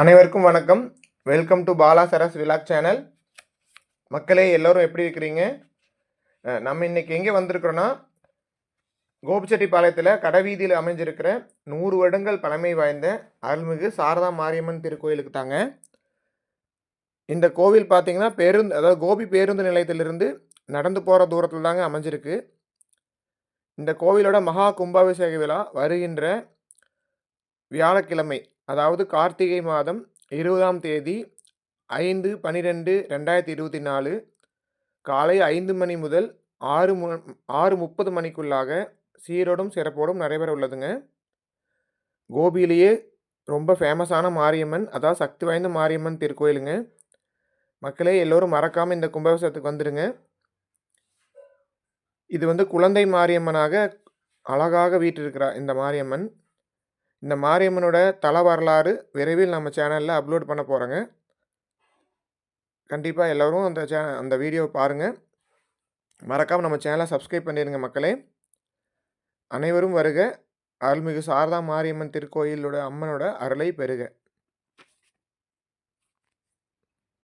அனைவருக்கும் வணக்கம். Welcome to Bala Saras vlog channel மக்களே எல்லோரும் எப்படி இருக்கிறீங்க? நம்ம இன்னைக்கு எங்கே வந்திருக்கிறோன்னா கோபிச்செட்டிப்பாளையத்தில் கடைவீதியில் அமைஞ்சிருக்கிற நூறு வருடங்கள் பழமை வாய்ந்த அருள்மிகு சாரதா மாரியம்மன் திருக்கோயிலுக்கு தாங்க. இந்த கோவில் பார்த்திங்கன்னா பேருந்து அதாவது கோபி பேருந்து நிலையத்திலிருந்து நடந்து போகிற தூரத்தில் தாங்க அமைஞ்சிருக்கு. இந்த கோவிலோட மகா கும்பாபிஷேக விழா வருகின்ற வியாழக்கிழமை அதாவது கார்த்திகை மாதம் இருபதாம் தேதி ஐந்து பன்னிரெண்டு ரெண்டாயிரத்தி இருபத்தி நாலு காலை ஐந்து மணி முதல் ஆறு மு ஆறு முப்பது மணிக்குள்ளாக சீரோடும் சிறப்போடும் நடைபெற உள்ளதுங்க. கோபியிலேயே ரொம்ப ஃபேமஸான மாரியம்மன் அதாவது சக்தி வாய்ந்த மாரியம்மன் திருக்கோயிலுங்க. மக்களே எல்லோரும் மறக்காமல் இந்த கும்பாபிஷேகத்துக்கு வந்துடுங்க இது வந்து குழந்தை மாரியம்மனாக அழகாக வீட்டிருக்கிறார் இந்த மாரியம்மன். இந்த மாரியம்மனோட தல வரலாறு விரைவில் நம்ம சேனலில் அப்லோட் பண்ண போகிறோங்க கண்டிப்பாக எல்லோரும் அந்த சே அந்த வீடியோவை பாருங்கள் மறக்காமல் நம்ம சேனலை சப்ஸ்கிரைப் பண்ணிடுங்க மக்களே. அனைவரும் வருக. அருள்மிகு சாரதா மாரியம்மன் திருக்கோயிலோட அம்மனோட அருளை பெறுக.